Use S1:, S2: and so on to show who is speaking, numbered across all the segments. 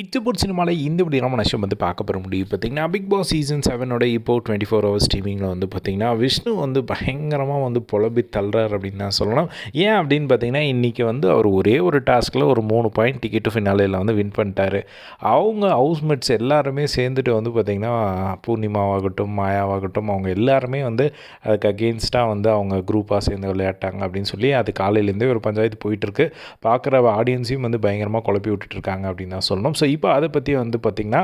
S1: இச்சப்பூர் சினிமாவில் இந்த இப்படி நம்ம நஷ்டம் வந்து பார்க்க போகிற முடியும் பார்த்திங்கன்னா பிக் பாஸ் சீசன் செவனோட இப்போ டுவெண்ட்டி ஃபோர் ஹவர்ஸ் ஸ்ட்ரீமிங்கில் வந்து பார்த்திங்கன்னா விஷ்ணு வந்து பயங்கரமாக வந்து புலம்பி தள்ளுறாரு அப்படின்னு தான் சொல்லணும். ஏன் அப்படின்னு பார்த்தீங்கன்னா இன்றைக்கி வந்து அவர் ஒரே ஒரு டாஸ்கில் ஒரு மூணு பாயிண்ட் டிக்கெட்டு ஃபினாலையில் வந்து வின் பண்ணிட்டாரு. அவங்க ஹவுஸ்மேட்ஸ் எல்லாருமே சேர்ந்துட்டு வந்து பார்த்திங்கன்னா பூர்ணிமாவாகட்டும் மாயாவாகட்டும் அவங்க எல்லாருமே வந்து அதுக்கு அகெயின்ஸ்டாக வந்து அவங்க குரூப்பாக சேர்ந்து விளையாட்டாங்க அப்படின்னு சொல்லி அது காலையிலேருந்தே ஒரு பஞ்சாயத்து போயிட்டுருக்கு பார்க்குற ஆடியன்ஸையும் வந்து பயங்கரமாக குழப்பி விட்டுட்ருக்காங்க அப்படின்னு தான் சொல்லணும். ஸோ இப்போ அதை பற்றி வந்து பார்த்திங்கன்னா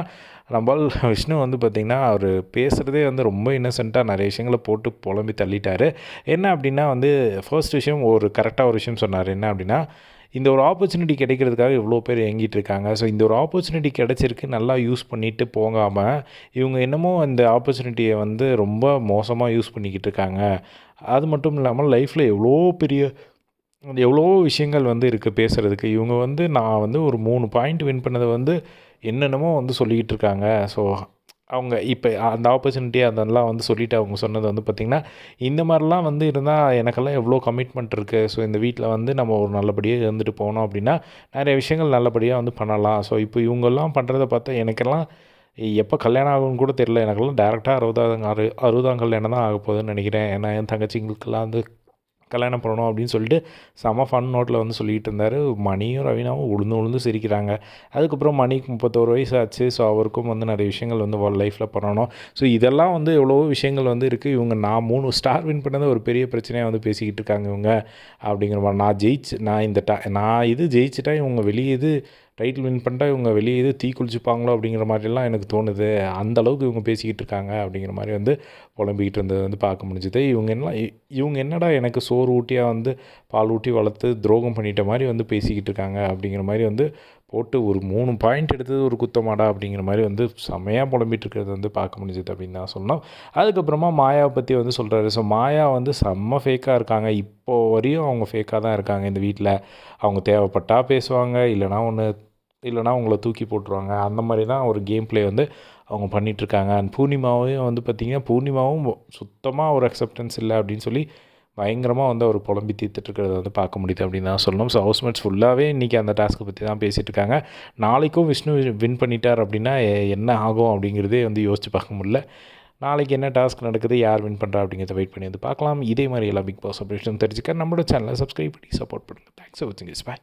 S1: நம்மால் விஷ்ணு வந்து பார்த்திங்கன்னா அவர் பேசுகிறதே வந்து ரொம்ப இன்னசென்ட்டாக நிறைய விஷயங்களை போட்டு புலம்பி தள்ளிட்டார். என்ன அப்படின்னா வந்து ஃபர்ஸ்ட் விஷயம் ஒரு கரெக்டாக ஒரு விஷயம் சொன்னார். என்ன அப்படின்னா இந்த ஒரு ஆப்பர்ச்சுனிட்டி கிடைக்கிறதுக்காக இவ்வளோ பேர் இயங்கிட்டு இருக்காங்க. ஸோ இந்த ஒரு ஆப்பர்ச்சுனிட்டி கிடச்சிருக்கு. நல்லா யூஸ் பண்ணிவிட்டு போகாமல் இவங்க என்னமோ இந்த ஆப்பர்ச்சுனிட்டியை வந்து ரொம்ப மோசமாக யூஸ் பண்ணிக்கிட்டு இருக்காங்க. அது மட்டும் இல்லாமல் லைஃப்பில் எவ்வளோ பெரிய எவ்வளோ விஷயங்கள் வந்து இருக்குது பேசுகிறதுக்கு இவங்க வந்து நான் வந்து ஒரு மூணு பாயிண்ட் வின் பண்ணதை வந்து என்னென்னமோ வந்து சொல்லிக்கிட்டு இருக்காங்க. ஸோ அவங்க இப்போ அந்த ஆப்பர்ச்சுனிட்டி அதெல்லாம் வந்து சொல்லிவிட்டு அவங்க சொன்னது வந்து பார்த்திங்கன்னா இந்த மாதிரிலாம் வந்து இருந்தால் எனக்கெல்லாம் எவ்வளோ கமிட்மெண்ட் இருக்குது ஸோ இந்த வீட்டில் வந்து நம்ம ஒரு நல்லபடியாக இருந்துட்டு போனோம் அப்படின்னா நிறைய விஷயங்கள் நல்லபடியாக வந்து பண்ணலாம். ஸோ இப்போ இவங்கெல்லாம் பண்ணுறத பார்த்தா எனக்கெல்லாம் எப்போ கல்யாணம் ஆகும்னு கூட தெரில எனக்கெல்லாம் டேரெக்டாக அறுபதாவது அறு அறுபதாம் கல்யாணம் தான் ஆக போகுதுன்னு நினைக்கிறேன். ஏன்னா என் தங்கச்சிங்களுக்கெல்லாம் வந்து கல்யாணம் பண்ணணும் அப்படின்னு சொல்லிட்டு செம ஃபன் நோட்டில் வந்து சொல்லிகிட்டு இருந்தார். மணியும் ரவீனாவும் உளுந்து உளுந்து சிரிக்கிறாங்க. அதுக்கப்புறம் மணிக்கு முப்பத்தோரு வயசு ஆச்சு ஸோ அவருக்கும் வந்து நிறைய விஷயங்கள் வந்து லைஃப்பில் பண்ணணும். ஸோ இதெல்லாம் வந்து எவ்வளோ விஷயங்கள் வந்து இருக்குது இவங்க நான் மூணு ஸ்டார் வின் பண்ணதை ஒரு பெரிய பிரச்சனையாக வந்து பேசிக்கிட்டு இருக்காங்க இவங்க. அப்படிங்கிற மாதிரி நான் ஜெயிச்சு நான் இந்த டா நான் இது ஜெயிச்சுட்டா இவங்க வெளியே இது டைட்டில் வின் பண்ணிட்டா இவங்க வெளியே இது தீ குளிச்சுப்பாங்களோ அப்படிங்கிற மாதிரிலாம் எனக்கு தோணுது. அந்த அளவுக்கு இவங்க பேசிக்கிட்டு இருக்காங்க அப்படிங்கிற மாதிரி வந்து புலம்பிக்கிட்டு இருந்தது வந்து பார்க்க முடிஞ்சுது. இவங்க என்ன இவங்க என்னடா எனக்கு சோறு ஊட்டியாக வந்து பால் ஊட்டி வளர்த்து துரோகம் பண்ணிட்ட மாதிரி வந்து பேசிக்கிட்டு இருக்காங்க அப்படிங்கிற மாதிரி வந்து போட்டு ஒரு மூணு பாயிண்ட் எடுத்தது ஒரு குத்தமாடா அப்படிங்கிற மாதிரி வந்து செம்மையாக புலம்பிட்டு இருக்கிறது வந்து பார்க்க முடிஞ்சது அப்படின்னு தான் சொன்னோம் அதுக்கப்புறமா மாயாவை பற்றி வந்து சொல்கிறாரு ஸோ மாயா வந்து செம்ம ஃபேக்காக இருக்காங்க. இப்போ வரையும் அவங்க ஃபேக்காக தான் இருக்காங்க இந்த வீட்டில் அவங்க தேவைப்பட்டால் பேசுவாங்க. இல்லைனா ஒன்று இல்லைனா உங்களை தூக்கி போட்டுருவாங்க. அந்த மாதிரி தான் ஒரு கேம் ப்ளே வந்து அவங்க பண்ணிகிட்ருக்காங்க அண்ட் பூர்ணிமாவையும் வந்து பார்த்திங்கன்னா பூர்ணிமாவும் சுத்தமாக ஒரு அக்செப்டன்ஸ் இல்லை அப்படின்னு சொல்லி பயங்கரமாக வந்து அவர் புலம்பி தீர்த்துட்ருக்கிறத வந்து பார்க்க முடியுது அப்படின்னு தான் சொல்லணும். ஸோ ஹவுஸ்மேட்ஸ் ஃபுல்லாகவே இன்றைக்கி அந்த டாஸ்க்கை பற்றி தான் பேசிகிட்டு இருக்காங்க நாளைக்கும் விஷ்ணு வின் பண்ணிட்டார் அப்படின்னா என்ன ஆகும் அப்படிங்கிறதே வந்து யோசிச்சு பார்க்க முடியல. நாளைக்கு என்ன டாஸ்க் நடக்குது யார் வின் பண்ணுறா அப்படிங்கிறத வெயிட் பண்ணி வந்து பார்க்கலாம். இதே மாதிரி எல்லா பிக் பாஸ் அப்டேஷன் தெரிஞ்சுக்க நம்மளோட சேனலை சப்ஸ்கிரைப் பண்ணி சப்போர்ட் பண்ணுங்கள் தேங்க்ஸ் ஃபார் வாட்சிங் இஸ் பாய்